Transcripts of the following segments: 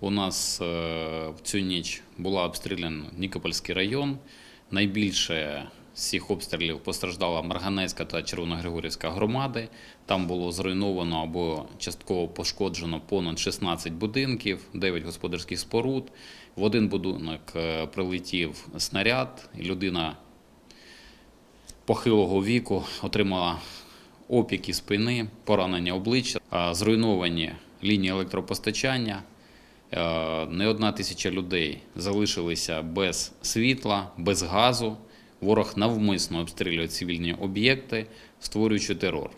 У нас е, в цю ніч була обстріляна Нікопольський район. Найбільше з цих обстрілів постраждала Марганецька та Червоногригорівська громади. Там було зруйновано або частково пошкоджено понад 16 будинків, 9 господарських споруд. В один будинок е, прилетів снаряд, людина похилого віку отримала опіки спини, поранення обличчя, зруйновані лінії електропостачання. Е, Не одна тисяча людей залишилися без світла, без газу. Ворог навмисно обстрілює цивільні об'єкти, створюючи терор.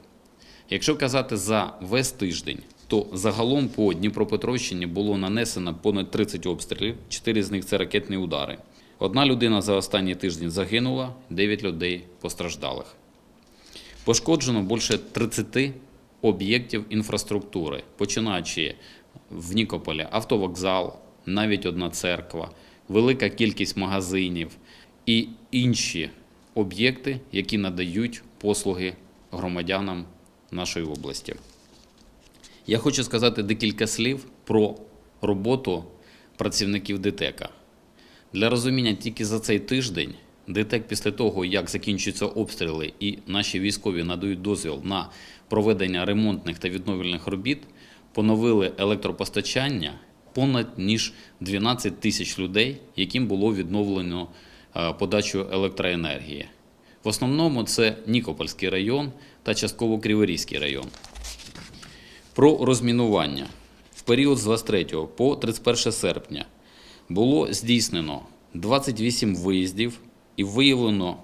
Якщо казати за весь тиждень, то загалом по Дніпропетровщині було нанесено понад 30 обстрілів, 4 з них це ракетні удари. Одна людина за останній тиждень загинула, 9 людей постраждалих. Пошкоджено більше 30 об'єктів інфраструктури, починаючи в Нікополі автовокзал, навіть одна церква, велика кількість магазинів і інші об'єкти, які надають послуги громадянам нашої області. Я хочу сказати декілька слів про роботу працівників ДТЕКа. Для розуміння тільки за цей тиждень ДТЕК після того, як закінчуються обстріли і наші військові надають дозвіл на проведення ремонтних та відновлювальних робіт, поновили електропостачання понад ніж 12 тисяч людей, яким було відновлено е, подачу електроенергії. В основному це Нікопольський район та частково Криворізький район. Про розмінування. В період з 23 по 31 серпня було здійснено 28 виїздів і виявлено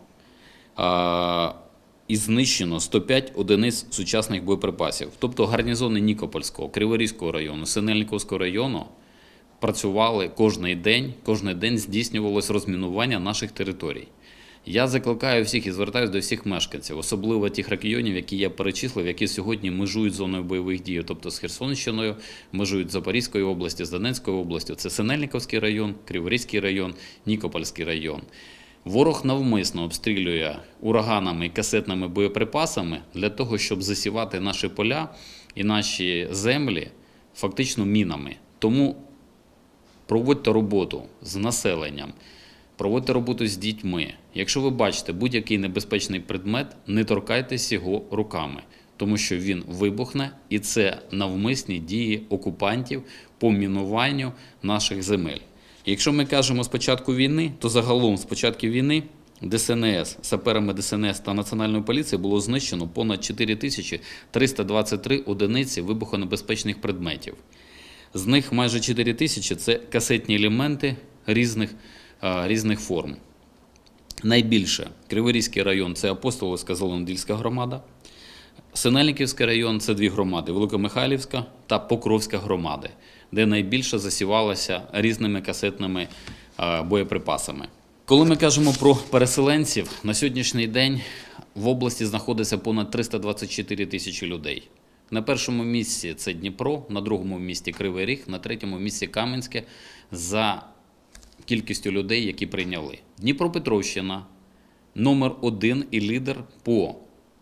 а, і знищено 105 одиниць сучасних боєприпасів. Тобто гарнізони Нікопольського, Криворізького району, Синельниковського району працювали кожний день, кожен день здійснювалось розмінування наших територій. Я закликаю всіх і звертаюся до всіх мешканців, особливо тих регіонів, які я перечислив, які сьогодні межують зоною бойових дій, тобто з Херсонщиною, межують з Запорізькою області, з Донецькою областю. Це Синельниковський район, Криворізький район, Нікопольський район. Ворог навмисно обстрілює ураганами і касетними боєприпасами для того, щоб засівати наші поля і наші землі фактично мінами. Тому проводьте роботу з населенням, проводьте роботу з дітьми. Якщо ви бачите будь-який небезпечний предмет, не торкайтесь його руками, тому що він вибухне, і це навмисні дії окупантів по мінуванню наших земель. Якщо ми кажемо з початку війни, то загалом з початку війни ДСНС, саперами ДСНС та Національної поліції було знищено понад 4323 одиниці вибухонебезпечних предметів. З них майже 4 тисячі це касетні елементи різних, різних форм. Найбільше Криворізький район це Апостолівська Зеленодільська громада. Синельниківський район це дві громади: Великомихайлівська та Покровська громади, де найбільше засівалося різними касетними боєприпасами. Коли ми кажемо про переселенців, на сьогоднішній день в області знаходиться понад 324 тисячі людей. На першому місці це Дніпро, на другому місці Кривий Ріг, на третьому місці Кам'янське за кількістю людей, які прийняли. Дніпропетровщина номер один і лідер по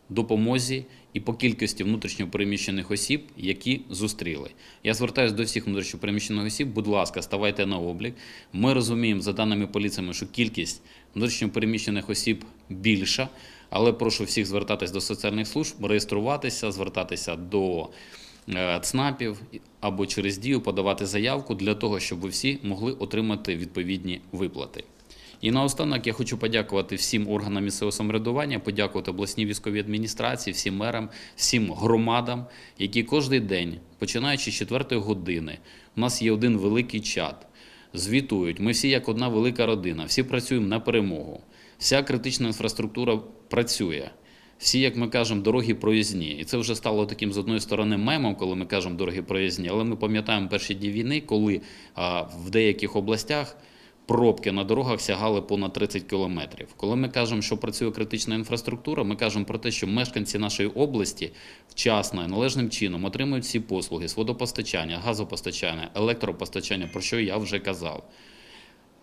допомозі і по кількості внутрішньопереміщених осіб, які зустріли. Я звертаюся до всіх внутрішньопереміщених осіб. Будь ласка, ставайте на облік. Ми розуміємо за даними поліціями, що кількість внутрішньопереміщених осіб більша, але прошу всіх звертатись до соціальних служб, реєструватися, звертатися до е, ЦНАПів або через дію подавати заявку для того, щоб ви всі могли отримати відповідні виплати. І наостанок я хочу подякувати всім органам місцевого самоврядування, подякувати обласній військовій адміністрації, всім мерам, всім громадам, які кожен день, починаючи з 4 години, у нас є один великий чат. Звітують. Ми всі як одна велика родина, всі працюємо на перемогу. Вся критична інфраструктура працює. Всі, як ми кажемо, дороги проїзні. І це вже стало таким з одної сторони мемом, коли ми кажемо дороги проїзні. Але ми пам'ятаємо перші дні війни, коли а, в деяких областях пробки на дорогах сягали понад 30 кілометрів. Коли ми кажемо, що працює критична інфраструктура, ми кажемо про те, що мешканці нашої області вчасно і належним чином отримують всі послуги з водопостачання, газопостачання, електропостачання, про що я вже казав.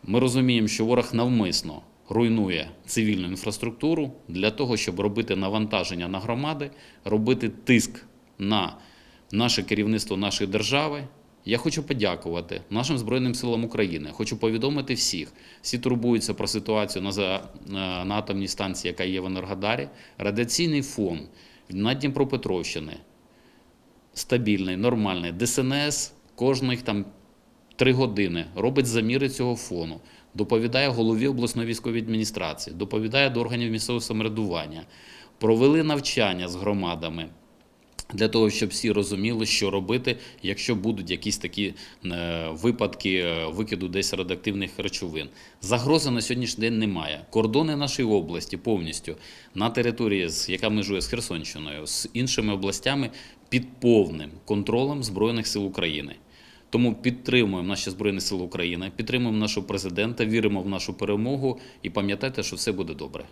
Ми розуміємо, що ворог навмисно руйнує цивільну інфраструктуру для того, щоб робити навантаження на громади, робити тиск на наше керівництво нашої держави Я хочу подякувати нашим Збройним силам України. Хочу повідомити всіх. Всі турбуються про ситуацію на, на на атомній станції, яка є в Енергодарі. Радіаційний фон на Дніпропетровщини стабільний, нормальний. ДСНС кожних там три години робить заміри цього фону, доповідає голові обласної військової адміністрації, доповідає до органів місцевого самоврядування. Провели навчання з громадами. Для того, щоб всі розуміли, що робити, якщо будуть якісь такі е, випадки е, викиду десь радіоактивних речовин. Загрози на сьогоднішній день немає. Кордони нашої області повністю на території, яка межує з Херсонщиною, з іншими областями під повним контролем Збройних сил України. Тому підтримуємо наші Збройні Сили України, підтримуємо нашого президента, віримо в нашу перемогу і пам'ятайте, що все буде добре.